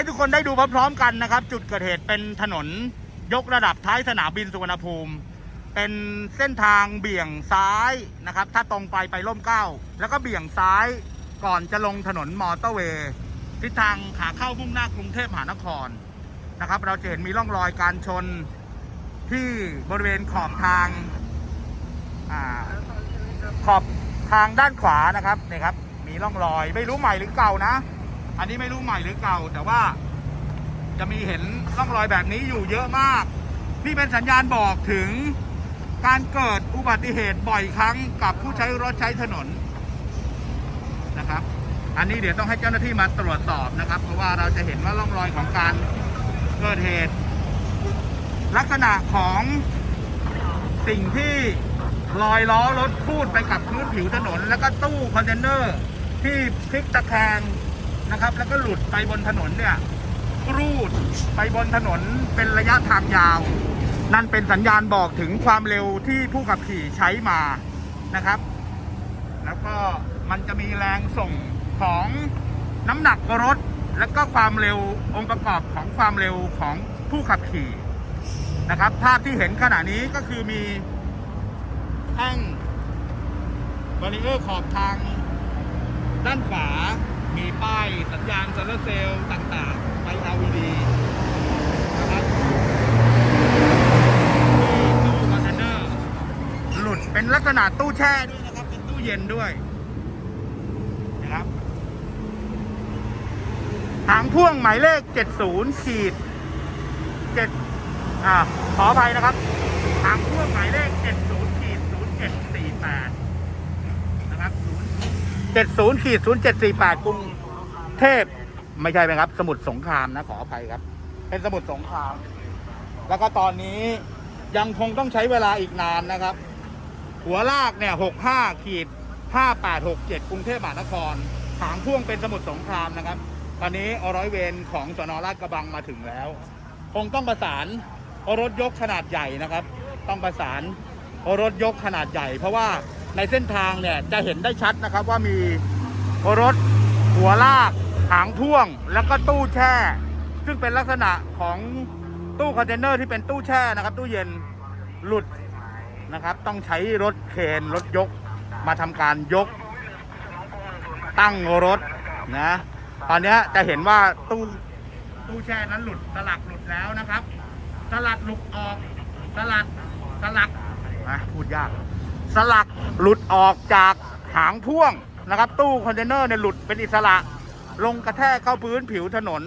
ให้ทุกคนได้ดูพร้อมๆกันนะครับ จุดเกิดเหตุเป็นถนนยกระดับท้ายสนามบินสุวรรณภูมิ เป็นเส้นทางเบี่ยงซ้ายนะครับ ถ้าตรงไปไปร่มเก้า แล้วก็เบี่ยงซ้ายก่อนจะลงถนนมอเตอร์เวย์ทิศทางขาเข้ามุ่งหน้ากรุงเทพมหานครนะครับ เราจะเห็นมีร่องรอยการชนที่บริเวณขอบทางอขอบทางด้านขวานะครับนี่ครับ มีร่องรอยไม่รู้ใหม่หรือเก่านะ อันนี้ไม่รู้ใหม่หรือเก่า แต่ว่าจะมีเห็นร่องรอยแบบนี้อยู่เยอะมาก นี่เป็นสัญญาณบอกถึงการเกิดอุบัติเหตุบ่อยครั้งกับผู้ใช้รถใช้ถนนนะครับ อันนี้เดี๋ยวต้องให้เจ้าหน้าที่มาตรวจสอบนะครับ เพราะว่าเราจะเห็นว่าร่องรอยของการเกิดเหตุ ลักษณะของสิ่งที่ลอยล้อรถพูดไปกับพื้นผิวถนน แล้วก็ตู้คอนเทนเนอร์ที่พลิกตะแคง นะครับ แล้วก็หลุดไปบนถนนเนี่ยรูดไปบนถนนเป็นระยะทางยาว นั่นเป็นสัญญาณบอกถึงความเร็วที่ผู้ขับขี่ใช้มานะครับ แล้วก็มันจะมีแรงส่งของน้ำหนักรถ แล้วก็ความเร็วองค์ประกอบของความเร็วของผู้ขับขี่นะครับ ภาพที่เห็นขณะนี้ก็คือมีแท่งบาริเออร์ขอบทางด้านขวา มีป้ายสัญญาณโซลาร์เซลล์ต่างๆไฟ LED นะครับมีตู้คอนเทนเนอร์หลุดเป็นลักษณะตู้แช่ด้วยนะครับ เป็นตู้เย็นด้วยนะครับหางพ่วงหมายเลข 70ขีด7อ่าขออภัยนะครับหางพ่วงหมายเลข70ขีด0748 นะครับ 70ขีด0748กรุงเทพไม่ใช่ไหมครับ สมุทรสงครามนะขออภัยครับ เป็นสมุทรสงคราม แล้วก็ตอนนี้ยังคงต้องใช้เวลาอีกนานนะครับ หัวลากเนี่ย65ขีด5867กรุงเทพมหานครหางพ่วงเป็นสมุทรสงครามนะครับ ตอนนี้อร้อยเวรของสนราชกระบังมาถึงแล้ว คงต้องประสานรถยกขนาดใหญ่นะครับ ต้องประสานรถยกขนาดใหญ่ เพราะว่า ในเส้นทางเนี่ยจะเห็นได้ชัดนะครับว่ามีรถหัวลากหางพ่วงแล้วก็ตู้แช่ ซึ่งเป็นลักษณะของตู้คอนเทนเนอร์ที่เป็นตู้แช่นะครับ ตู้เย็นหลุดนะครับ ต้องใช้รถเคนรถยกมาทำการยก ตั้งรถนะตอนนี้จะเห็นว่าตู้ตู้แช่นั้นหลุดสลักหลุดแล้วนะครับสลัดหลุดออกสลัดสลักนะพูดยาก สลัก หลุดออกจากหางพ่วงนะครับ ตู้คอนเทนเนอร์เนี่ยหลุดเป็นอิสระ ลงกระแทกเข้าพื้นผิวถนน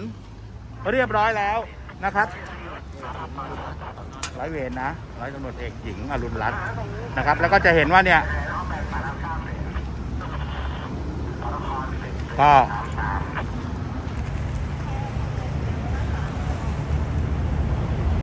เรียบร้อยแล้วนะครับร้อยเวรนะร้อยตำรวจเอกหญิงอรุณรัตน์นะครับ แล้วก็จะเห็นว่าเนี่ยก็